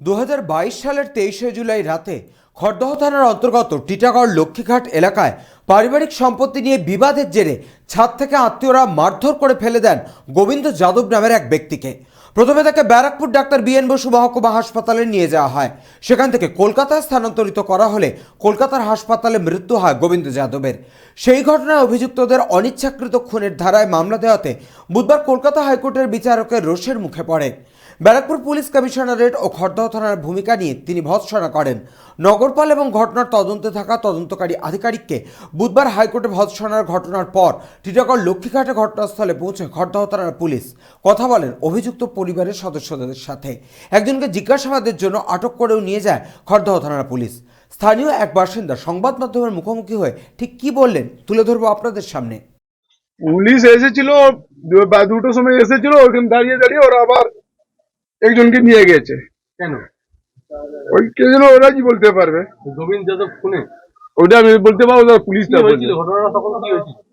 দু হাজার বাইশ সালের তেইশে জুলাই রাতে খড়দহ থানার অন্তর্গত টিটাগড় লক্ষ্মীঘাট এলাকায় পারিবারিক সম্পত্তি নিয়ে বিবাদের জেরে ছাদ থেকে আত্মীয়রা মারধর করে ফেলে দেন গোবিন্দ যাদব নামের এক ব্যক্তিকে। প্রথমে তাকে ব্যারাকপুর ডাক্তার বিএন বসু মহকুমা হাসপাতালে নিয়ে যাওয়া হয়। সেখান থেকে কলকাতায় স্থানান্তরিত করা হলে কলকাতার হাসপাতালে মৃত্যু হয় গোবিন্দ যাদবের। সেই ঘটনায় অভিযুক্তদের অনিচ্ছাকৃত খুনের ধারায় মামলা দেওয়াতে বুধবার কলকাতা হাইকোর্টের বিচারকের রোষের মুখে পড়ে। ব্যারাকপুর পুলিশ কমিশনারেট ও খড়দহ থানার ভূমিকা নিয়ে তিনি ভৎসনা করেন। নগরপাল এবং ঘটনার তদন্তে থাকা তদন্তকারী আধিকারিককে বুধবার হাইকোর্টে ভৎসনার ঘটনার পর টিটাগড় লক্ষ্মীঘাটে ঘটনাস্থলে পৌঁছে খড়দহ থানার পুলিশ কথা বলেন অভিযুক্ত পরিবারের সদস্যদের সাথে। একজনকে জিজ্ঞাসাবাদের জন্য আটক করেও নিয়ে যায় খড়দহ থানার পুলিশ। স্থানীয় এক বাসিন্দা সংবাদ মাধ্যমের মুখোমুখি হয়ে ঠিক কি বললেন তুলে ধরবো আপনাদের সামনে। পুলিশ এসেছিল দুটোর সময় এসেছিল ওখানে দাঁড়িয়ে দাঁড়িয়ে ওরা আবার একজনকে নিয়ে গেছে। কেন? ওই কে যেন ওরা কি বলতে পারবে। গোবিন্দ যাদব খুনে? ওটা আমি বলতে পারব না পুলিশটা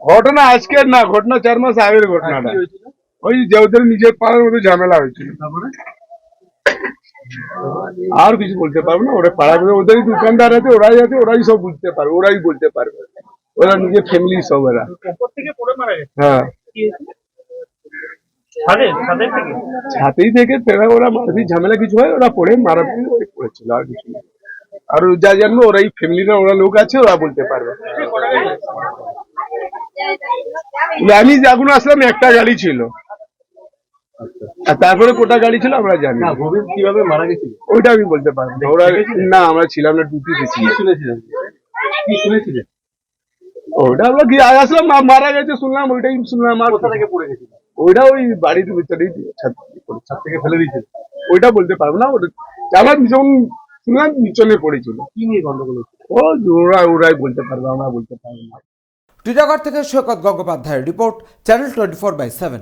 ঘটনা আজকের না ঘটনা চার মাস আগের ঘটনাটা হয়েছিল? ওই যে ওদের নিজের পাড়ার মধ্যে ঝামেলা হয়েছিল। আর কিছু বলতে পারব না ওরা পাড়ার মধ্যে ওদেরই দোকানদার আছে ওরাই আছে ওরাই সব বুঝতে পারবে ওরাই বলতে পারবে। ওরা নিজের ফ্যামিলি সব পড়ে গেছে? হ্যাঁ। ছাতেই থেকে? ফেরা ওরা মারপিট ঝামেলা কিছু হয় ওরা পড়ে মারাপিট ওই পড়েছিল আর কিছু না। আর যা জানব ওরাই ফ্যামিলিরা ওরা লোক আছে ওরা বলতে পারবে। আমি যখন আসলাম একটা গাড়ি ছিল। আর তারপরে কোটা গাড়ি ছিল আমরা জানি। না গোবিন্দ কীভাবে মারা গেছিল? ওইটা আমি বলতে পারব না। ওরা না আমরা ছিলাম না ডিউটি কি ছিল শুনেছিলেন? কি শুনেছিলেন? ওইটা আমরা আসলাম মারা গেছে শুনলাম ওইটাই শুনলাম আর কোথা থেকে পড়ে গেছিল? ওইটা ওই বাড়ির ভিতরেই ছাদ থেকে ছাদ থেকে ফেলে দিয়েছে। ওইটা বলতে পারব না ওটা আমার যখন শুনলাম নিচনে পড়েছিল। কি নিয়ে গন্ডগোল হচ্ছে? ও ওরা ওরাই বলতে পারবে আমরা বলতে পারব না। টিটাগড় থেকে সৈকত গঙ্গোপাধ্যায়ের report channel twenty four by seven.